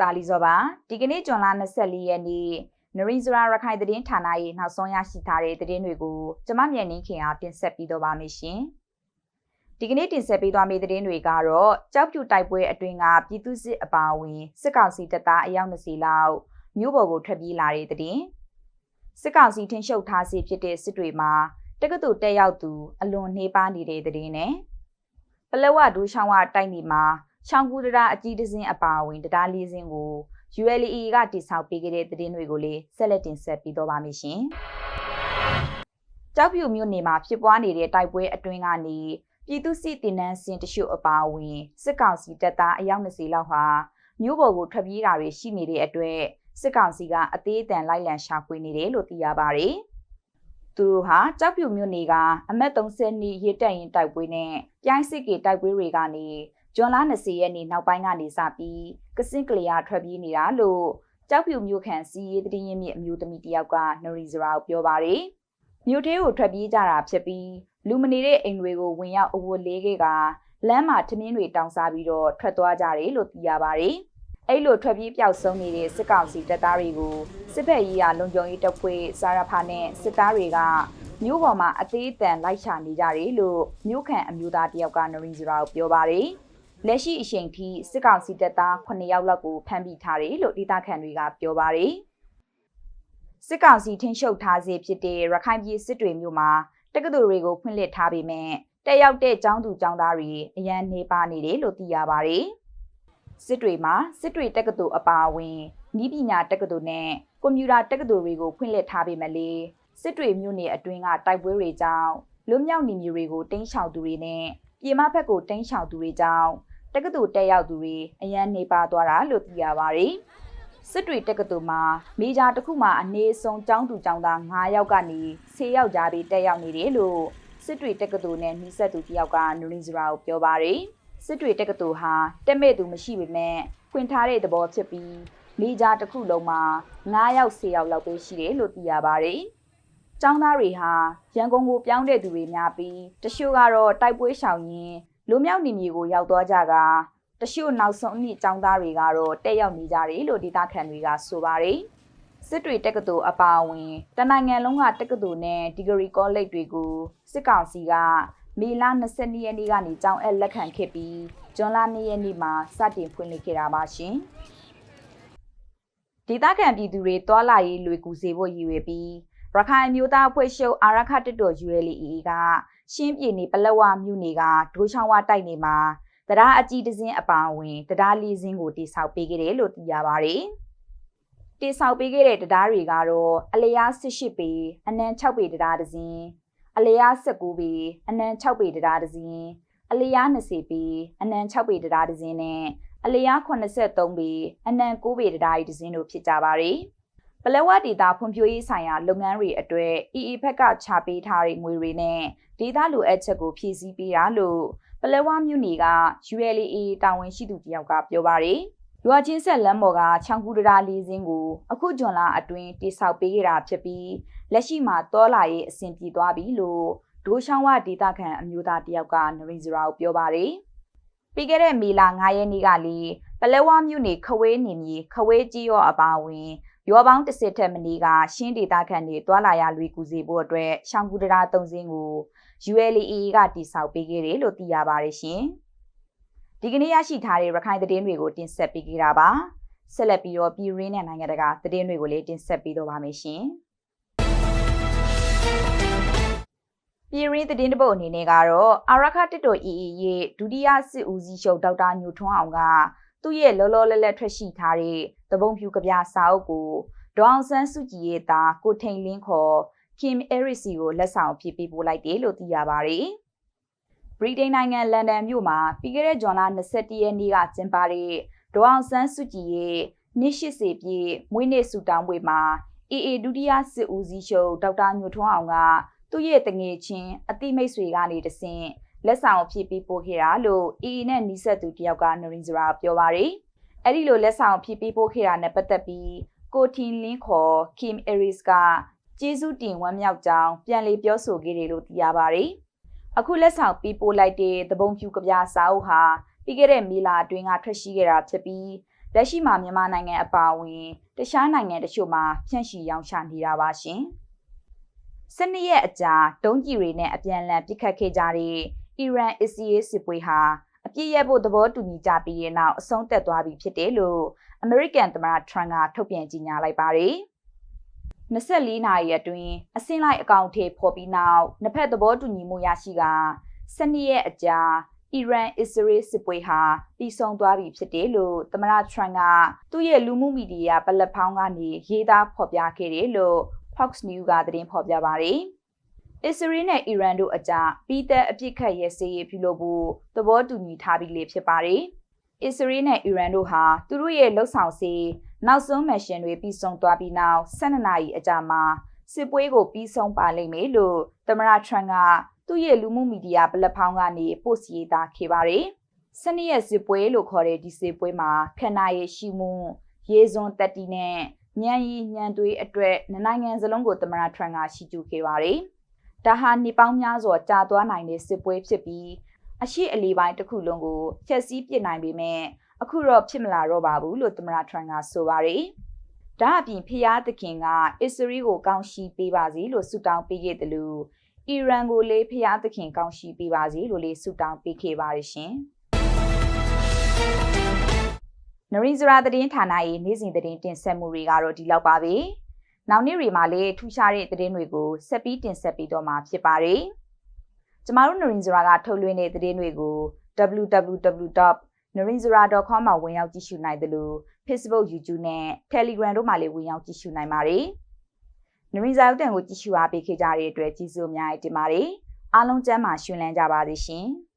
တာလီဇောပါဒီကနေ့ဇွန်လ24ရက်နေ့နရင်းစရာရခိုင်သတင်းဌာနရဲ့နောက်ဆုံးရရှိထားတဲ့သတင်းတွေကိုကျမမြန်နှင်းခင်အားတင်ဆက်ပြီးတော့ပါမယ်ရှင်ဒီကနေ့တင်ဆက်ပေးသွားမယ့်သတင်းတွေကတော့ကြောက်ပြူတိုက်ပွဲအတွင်းကပြည်သူစစ်အပါအဝင်စစ်ကောင်စီတပ်သားအယောက်20လောက်မြို့ပေါ်ကိုထွက်ပြေးလာတဲ့သတင်းစစ်ကောင်စီထင်းရှုပ်ထားစီဖြစ်တဲ့စစ်တွေမှာတက္ကသိုလ်တက်ရောက်သူအလွန်နှေးပါနေတဲ့သတင်းနဲ့ပလဝဒူးချောင်းဝတိုက်နေမှာ ချောင်းကူတရာအကြီးတစင်းအပါအဝင်တရားလေးစင်းကို ULE ကတိဆောက်ပေးခဲ့တဲ့သတင်းတွေကိုလည်းဆက်လက်တင်ဆက်ပြီးတော့ပါမယ်ရှင်။ကြောက်ဖြူမြို့နယ်မှာဖြစ်ပွားနေတဲ့တိုက်ပွဲအတွင်းကနေပြည်သူစစ်တင်နန်းစင်တရှုအပါအဝင်စစ်ကောင်စီတပ်သားအယောက်20လောက်ဟာမြို့ပေါ်ကိုထွက်ပြေးတာတွေရှိနေတဲ့အတွက်စစ်ကောင်စီကအသေးအတန်လိုက်လံရှာဖွေနေတယ်လို့သိရပါတယ်။သူတို့ဟာကြောက်ဖြူမြို့နယ်ကအမတ်30နှစ်ရစ်တက်ရင်တိုက်ပွဲနဲ့ပြိုင်းစစ်ကေတိုက်ပွဲတွေကနေ ဂျွန်လာ20ရက်နေ့နောက်ပိုင်းကနေစပြီးကစင်ကလျာထွက်ပြေးနေတာလို့ကြောက်ဖြူမြို့ခံစီရေးတရင်မြင့်အမျိုးသမီးတယောက်ကနရီဇရာကိုပြောပါတယ်။မြို့သေးကိုထွက်ပြေးကြတာဖြစ်ပြီးလူမနေတဲ့အိမ်တွေကိုဝင်ရောက်အဝတ်လေးကလမ်းမှာထမင်းတွေတောင်းစားပြီးတော့ထွက်သွားကြတယ်လို့သိရပါတယ်။အဲ့လိုထွက်ပြေးပျောက်ဆုံးနေတဲ့စစ်ကောင်စီတပ်သားတွေကိုစစ်ဖက်ရေးရလုံခြုံရေးတပ်ဖွဲ့စာရဖာနဲ့စစ်သားတွေကမြို့ပေါ်မှာအသေးအတန်လိုက်ချနေကြတယ်လို့မြို့ခံအမျိုးသားတယောက်ကနရီဇရာကိုပြောပါတယ်။ လက်ရှိအချိန်ထိစစ်ကောင်စီတပ်သား9ယောက်လောက်ကိုဖမ်းမိထားတယ်လို့ဒေသခံတွေကပြောပါတယ်။စစ်ကောင်စီထင်းရှုပ်ထားစေဖြစ်တဲ့ရခိုင်ပြည်စစ်တွေမြို့မှာတက္ကသိုလ်တွေကိုဖွင့်လှစ်ထားပေမဲ့တက်ရောက်တဲ့ကျောင်းသူကျောင်းသားတွေအရန်နေပါနေတယ်လို့သိရပါတယ်။စစ်တွေမှာစစ်တွေတက္ကသိုလ်အပါအဝင်ဤပညာတက္ကသိုလ်နဲ့ကွန်ပျူတာတက္ကသိုလ်တွေကိုဖွင့်လှစ်ထားပေမဲ့လေစစ်တွေမြို့နယ်အတွင်းကတိုက်ပွဲတွေကြောင့်လွတ်မြောက်နေမျိုးတွေကိုတင်းချောင်သူတွေနဲ့ ပြည်မဘက်ကိုတင်းချောင်သူတွေကြောင့်တက္ကသိုလ်တက်ရောက်သူတွေအရန်နေပါသွားတာလို့သိရပါတယ်။စစ်တွေတက္ကသိုလ်မှာမေဂျာတစ်ခုမှအနည်းဆုံးကျောင်းသူကျောင်းသား9ယောက်ကနေ10ယောက်ကြားပြီးတက်ရောက်နေတယ်လို့စစ်တွေတက္ကသိုလ်နဲ့နှိဆက်သူတယောက်ကနူရင်းစရာကိုပြောပါတယ်။စစ်တွေတက္ကသိုလ်ဟာတက်မဲ့သူမရှိပေမဲ့ဖွင့်ထားတဲ့သဘောဖြစ်ပြီးမေဂျာတစ်ခုလုံးမှာ9ယောက်10ယောက်လောက်ပဲရှိတယ်လို့သိရပါတယ်။ ကျောင်းသားတွေဟာရန်ကုန်ကိုပြောင်းတဲ့သူတွေများပြီးတချို့ကတော့တိုက်ပွဲရှောင်ရင်းလူမြောက်နေမြေကိုရောက်သွားကြကတရှို့နောက်ဆုံးအနှစ်ចောင်းသားတွေကတော့တက်ရောက်နေကြတယ်လို့ဒေသခံတွေကဆိုပါတယ်စစ်တွေတက္ကသိုလ်အပါအဝင်တနိုင်ငံလုံးကတက္ကသိုလ်နဲ့ဒီဂရီကောလိပ်တွေကိုစစ်ကောင်စီကမေလ22ရက်နေ့ကနေကျောင်းအပ်လက်ခံခဲ့ပြီးဇွန်လ2ရက်နေ့မှာစတင်ဖွင့်လှစ်ခဲ့တာပါရှင်ဒေသခံပြည်သူတွေတွာလာရေးလွေကူစေဖို့ရည်ရွယ်ပြီး ရခိုင်မျိုးသားအဖွဲ့ချုပ်အာရခတတော် ULA ကရှင်းပြည်နယ်ပလက်ဝမြို့နယ်ကဒိုးချောင်းဝတိုက်နယ်မှာတရားအကြီးတစင်းအပါအဝင်တရားလေးစင်းကိုတိစောက်ပေးခဲ့တယ်လို့သိရပါတယ်။တိစောက်ပေးခဲ့တဲ့တရားတွေကတော့အလျား18ပေအနံ6ပေတရားတစင်းအလျား19ပေအနံ6ပေတရားတစင်းအလျား20ပေအနံ6ပေတရားတစင်းနဲ့အလျား83ပေအနံ9ပေတရားတစင်းတို့ဖြစ်ကြပါတယ်။ ပလဲဝဒေတာဖွံ့ဖြိုးရေးဆိုင်ရာလုပ်ငန်းတွေအတွက် EE ဘက်ကချပေးထားတဲ့ငွေတွေနဲ့ဒေတာလိုအပ်ချက်ကိုဖြည့်ဆည်းပေးတာလို့ပလဲဝမြို့နယ်က ULA တာဝန်ရှိသူတယောက်ကပြောပါတယ်။ရွာချင်းဆက်လမ်းပေါ်ကချောင်းကူတရာလေးစင်းကိုအခုဂျွန်လာအတွင်းတိဆောက်ပေးခဲ့တာဖြစ်ပြီးလက်ရှိမှာတောလာရေးအဆင်ပြေသွားပြီလို့ဒိုးချောင်းဝဒေတာခံအမျိုးသားတယောက်ကနရိဇရာကိုပြောပါတယ်။ပြီးခဲ့တဲ့မေလ9ရက်နေ့ကလေပလဲဝမြို့နယ်ခဝေးနေမြေခဝေးကြီးရောအပါအဝင် ရောပေါင်းတစ်စစ်ထက်မနီးကရှင်းဒေတာခန့်တွေတွာလာရလွေကူစီဖို့အတွက်ရှောင်းကူတရာ၃စင်းကို ULA ကတိစောက်ပေးခဲ့တယ်လို့သိရပါတယ်ရှင်။ဒီကနေ့ရရှိထားတဲ့ရခိုင်သတင်းတွေကိုတင်ဆက်ပေးခဲ့တာပါ။ဆက်လက်ပြီးတော့ပြည်ရင်းနဲ့နိုင်ငံတကာသတင်းတွေကိုလည်းတင်ဆက်ပေးတော့ပါမယ်ရှင်။ပြည်ရင်းသတင်းတပုတ်အနေနဲ့ကတော့အာရခတစ်တို EE ရဲ့ဒုတိယစစ်ဦးစီးချုပ်ဒေါက်တာညိုထွန်းအောင်ကသူ့ရဲ့လောလောလတ်လတ်ထွက်ရှိထားတဲ့ သဘုံဖြူကပြစာအုပ်ကိုဒေါအောင်ဆန်းစုကြည်ရဲ့သားကိုထိန်လင်းခေါ် Kim Erisi ကိုလက်ဆောင်ဖြစ်ပေးပို့လိုက်တယ်လို့သိရပါတယ်။ဗြိတိန်နိုင်ငံလန်ဒန်မြို့မှာပြီးခဲ့တဲ့ဇွန်လ22ရက်နေ့ကကျင်းပတဲ့ဒေါအောင်ဆန်းစုကြည်ရဲ့နှစ်80ပြည့်မွေးနေ့ဆုတောင်းပွဲမှာအေအေဒုတိယစစ်ဦးစီးချုပ်ဒေါက်တာညိုထွန်းအောင်ကသူ့ရဲ့တငယ်ချင်းအတိမိတ်ဆွေကနေတဆင့်လက်ဆောင်ဖြစ်ပြီးပို့ခဲ့တာလို့ EE နဲ့နီးစပ်သူတယောက်ကနရင်စရာပြောပါရယ် အဲ့ဒီလိုလက်ဆောင်ဖြစ်ပြီးပို့ခဲ့တာနဲ့ပတ်သက်ပြီးကိုထင်လင်းခေါ် Kim Eris ကကျေးဇူးတင်ဝမ်းမြောက်ကြောင်းပြန်လည်ပြောဆိုခဲ့တယ်လို့သိရပါရယ်အခုလက်ဆောင်ပြီးပို့လိုက်တဲ့သဘုံဖြူကပြားစာအုပ်ဟာပြီးခဲ့တဲ့မေလအတွင်းကထွက်ရှိခဲ့တာဖြစ်ပြီးလက်ရှိမှာမြန်မာနိုင်ငံအပါအဝင်တခြားနိုင်ငံတချို့မှာဖြန့်ချီရောင်းချနေတာပါရှင်။စနေရက်အကြာတုံးကြီးတွေနဲ့အပြန်အလှန်ပစ်ခတ်ခဲ့ကြတဲ့အီရန်အစ္စရေးစစ်ပွဲဟာ အပြည့်ရဖို့သဘောတူညီကြပြီးတဲ့နောက်အဆုံးသတ်သွားပြီဖြစ်တယ်လို့အမေရိကန်သမ္မတထရန့်ကထုတ်ပြန်ကြေညာလိုက်ပါတယ်။24နာရီအတွင်းအစင်းလိုက်အကောင့်ထေပေါ်ပြီးနောက်နှစ်ဖက်သဘောတူညီမှုရရှိကစနေရက်အကြာအီရန်အစ္စရေးစစ်ပွဲဟာပြီးဆုံးသွားပြီဖြစ်တယ်လို့သမ္မတထရန့်ကသူ့ရဲ့လူမှုမီဒီယာပလက်ဖောင်းကနေရေးသားဖော်ပြခဲ့တယ်လို့ Fox News ကသတင်းဖော်ပြပါတယ်။ အစ္စရေးနဲ့အီရန်တို့အကြားပြီးသက်အပြစ်ခတ်ရဲစေးပြုလုပ်ဖို့သဘောတူညီထားပြီးလေဖြစ်ပါတယ်။အစ္စရေးနဲ့အီရန်တို့ဟာသူတို့ရဲ့လှုပ်ဆောင်စေနောက်ဆုံးမရှင်တွေပြီးဆုံးသွားပြီးနောက်12နာရီအကြာမှာစစ်ပွဲကိုပြီးဆုံးပါလိမ့်မယ်လို့သမ္မတထရန့်ကသူ့ရဲ့လူမှုမီဒီယာပလက်ဖောင်းကနေပို့စီသားခဲ့ပါတယ်။စနေရက်စစ်ပွဲလို့ခေါ်တဲ့ဒီစစ်ပွဲမှာခန္ဓာရည်ရှိမှုရေစွန်တက်တီနဲ့ညံရီညံသွေးအတွက်နိုင်ငံစလုံးကိုသမ္မတထရန့်ကရှိကျူခဲ့ပါတယ်။ ဒါဟာနေပေါင်းများစွာကြာသွားနိုင်တဲ့စစ်ပွဲဖြစ်ပြီးအရှိအလီပိုင်းတစ်ခုလုံးကိုဖျက်ဆီးပစ်နိုင်ပေမဲ့အခုတော့ဖြစ်မလာတော့ပါဘူးလို့သမ္မတထရန့်ကဆိုပါတယ်။ဒါအပြင်ဖျားသခင်ကအစ္စရေးကိုကောင်းရှိပေးပါစေလို့ဆုတောင်းပေးခဲ့တယ်လို့အီရန်ကိုလည်းဖျားသခင်ကောင်းရှိပေးပါစေလို့လည်းဆုတောင်းပေးခဲ့ပါတယ်ရှင်။နရီဇရာသတင်းဌာနရဲ့နေ့စဉ်သတင်းတင်ဆက်မှုတွေကတော့ဒီလောက်ပါပဲ။ နောက်နေ့တွေမှာလည်းထူးခြားတဲ့သတင်းတွေကိုဆက်ပြီးတင်ဆက်ပေးတော့မှာဖြစ်ပါတယ်။ကျမတို့နရီဇရာကထုတ်လွှင့်တဲ့သတင်းတွေကို www.narinzara.com မှာဝင်ရောက်ကြည့်ရှုနိုင်တယ်လို့ Facebook, YouTube နဲ့ Telegram တို့မှာလည်းဝင်ရောက်ကြည့်ရှုနိုင်ပါတယ်။နရင်ဇာရုတ်တန်ကိုကြည့်ရှုအားပေးခဲ့ကြတဲ့အတွက်ကျေးဇူးအများကြီးတင်ပါတယ်။အားလုံးကျမ်းမာရှင်လန်းကြပါစေရှင်။